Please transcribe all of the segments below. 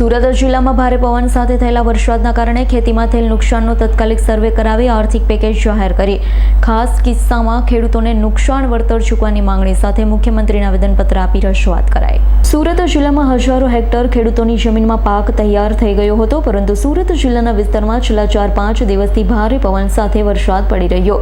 સુરત જિલ્લામાં ભારે પવન સાથે થયેલા વરસાદના કારણે ખેતીમાં થયેલ નુકસાનનો તાત્કાલિક સર્વે કરાવી આર્થિક પેકેજ જાહેર કરી. ખાસ કિસ્સામાં ખેડૂતોને નુકસાન વળતર ચૂકવાની માંગણી સાથે મુખ્યમંત્રીને આવેદનપત્ર આપી રજૂઆત કરાઈ. સુરત જિલ્લામાં હજારો હેક્ટર ખેડૂતોની જમીનમાં પાક તૈયાર થઈ ગયો હતો, પરંતુ સુરત જિલ્લાના વિસ્તારમાં છેલ્લા ચાર પાંચ દિવસથી ભારે પવન સાથે વરસાદ પડી રહ્યો.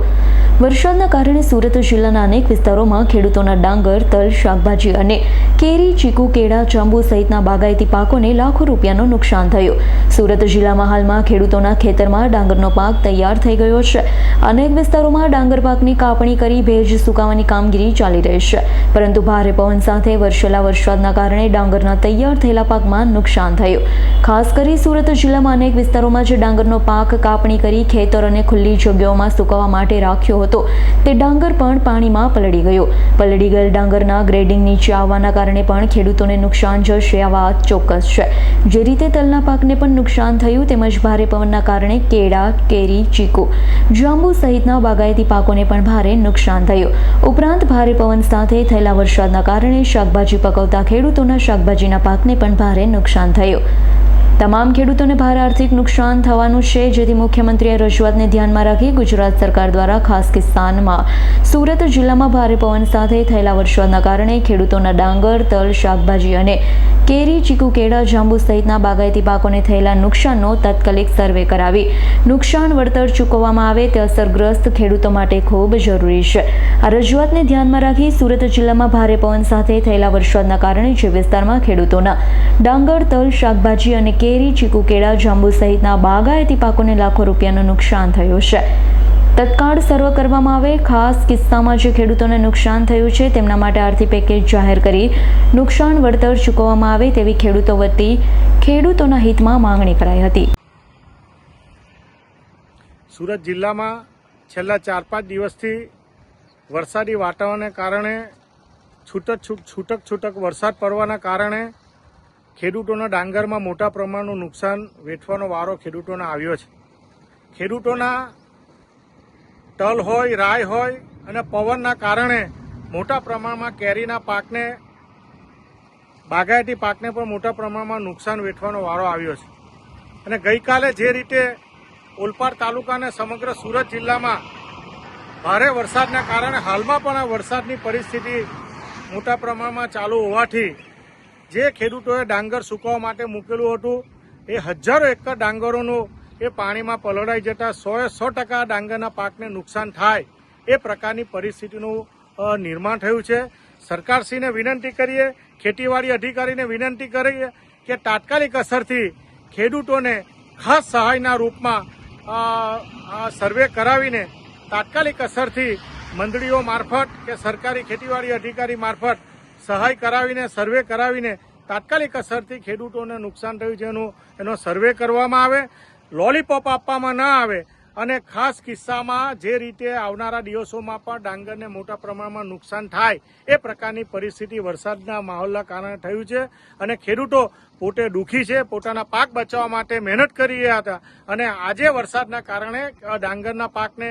વરસાદના કારણે સુરત જિલ્લાના અનેક વિસ્તારોમાં ખેડૂતોના ડાંગર, તલ, શાકભાજી અને કેરી, ચીકુ, કેળા, જાંબુ સહિતના બાગાયતી પાકોને લાખો રૂપિયાનું નુકસાન થયું. સુરત જિલ્લામાં હાલમાં ખેડૂતોના ખેતરમાં ડાંગરનો પાક તૈયાર થઈ ગયો છે. અનેક વિસ્તારોમાં ડાંગર પાકની કાપણી કરી ભેજ સુકાવાની કામગીરી ચાલી રહી છે. પરંતુ ભારે પવન સાથે વરસેલા વરસાદના કારણે ડાંગરના તૈયાર થયેલા પાકમાં નુકસાન થયું. ખાસ કરી સુરત જિલ્લામાં અનેક વિસ્તારોમાં જે ડાંગરનો પાક કાપણી કરી ખેતર અને ખુલ્લી જગ્યાઓમાં સુકાવવા માટે રાખ્યો હતો, તે ડાંગર પણ પાણીમાં પલળી ગયો. પલળી ગયેલ ડાંગરના ગ્રેડિંગ નીચે આવવાના કારણે પણ ખેડૂતોને નુકસાન જશે આ વાત ચોક્કસ છે. જે રીતે તલના પાકને પણ નુકસાન થયું તેમજ ભારે પવનના કારણે કેળા, કેરી, ચીકુ, જાંબુ સહિતના બાગાયતી પાકોને પણ ભારે નુકસાન થયું. ઉપરાંત ભારે પવન સાથે થયેલા વરસાદના કારણે શાકભાજી પકવતા ખેડૂતોના શાકભાજીના પાકને પણ ભારે નુકસાન થયું. તમામ ખેડૂતોને ભારે આર્થિક નુકસાન થવાનું છે, જેથી મુખ્યમંત્રીએ રજૂઆતને ધ્યાનમાં રાખી ગુજરાત સરકાર દ્વારા ખાસ કિસાનમાં સુરત જિલ્લામાં ભારે પવન સાથે થયેલા વરસાદના કારણે ખેડૂતોના ડાંગર, તલ, શાકભાજી અને કેરી, ચીકુ કેળા, જાંબુ સહિતના બાગાયતી પાકોને થયેલા નુકસાનનો તાત્કાલિક સર્વે કરાવી નુકસાન વળતર ચૂકવવામાં આવે તે અસરગ્રસ્ત ખેડૂતો માટે ખૂબ જરૂરી છે. આ રજૂઆતને ધ્યાનમાં રાખી સુરત જિલ્લામાં ભારે પવન સાથે થયેલા વરસાદના કારણે જે વિસ્તારમાં ખેડૂતોના ડાંગર, તલ, શાકભાજી અને કેરી ચીકુ કેળા, જાંબુ સહિતના બાગાયતી પાકોને લાખો રૂપિયાનું નુકસાન થયું છે. તત્કાળ સર્વ કરવામાં આવે, ખાસ કિસ્સામાં જે ખેડૂતોને નુકસાન થયું છે, તેમના માટે આર્થિક પેકેજ જાહેર કરી નુકસાન વળતર ચૂકવવામાં આવે તેવી ખેડૂતો વતી ખેડૂતોના હિતમાં માંગણી કરાઈ હતી. સુરત જિલ્લામાં છેલ્લા ચાર પાંચ દિવસથી વરસાદી વાતાવરણને કારણે છૂટક છૂટ છૂટક છૂટક વરસાદ પડવાના કારણે ખેડૂતોના ડાંગરમાં મોટા પ્રમાણનું નુકસાન વેઠવાનો વારો ખેડૂતોને આવ્યો છે. ખેડૂતોના તલ હોય રાય હોય અને પવનના કારણે મોટા પ્રમાણમાં કેરીના પાકને, બાગાયતી પાકને પણ મોટા પ્રમાણમાં નુકસાન વેઠવાનો વારો આવ્યો છે. અને ગઈકાલે જે રીતે ઓલપાડ તાલુકા અને સમગ્ર સુરત જિલ્લામાં ભારે વરસાદના કારણે હાલમાં પણ આ વરસાદની પરિસ્થિતિ મોટા પ્રમાણમાં ચાલુ હોવાથી જે ખેડૂતોએ ડાંગર સૂકવવા માટે મૂકેલું હતું, એ હજારો એકર ડાંગરોનું એ પાણીમાં પલળાઈ જતા સોએ સો ટકા ડાંગરના પાકને નુકસાન થાય એ પ્રકારની પરિસ્થિતિનું નિર્માણ થયું છે. સરકારશ્રીને વિનંતી કરીએ, ખેતીવાડી અધિકારીને વિનંતી કરીએ કે તાત્કાલિક અસરથી ખેડૂતોને ખાસ સહાયના રૂપમાં સર્વે કરાવીને તાત્કાલિક અસરથી મંડળીઓ મારફત કે સરકારી ખેતીવાડી અધિકારી મારફત સહાય કરાવીને, સર્વે કરાવીને તાત્કાલિક અસરથી ખેડૂતોને નુકસાન થયું છે એનું, એનો સર્વે કરવામાં આવે, લોલીપોપ આપવામાં ન આવે અને ખાસ કિસ્સામાં જે રીતે આવનારા દિવસોમાં પણ ડાંગરને મોટા પ્રમાણમાં નુકસાન થાય એ પ્રકારની પરિસ્થિતિ વરસાદના માહોલના કારણે થયું છે અને ખેડૂતો પોતે દુઃખી છે, પોતાના પાક બચાવવા માટે મહેનત કરી રહ્યા હતા અને આજે વરસાદના કારણે ડાંગરના પાકને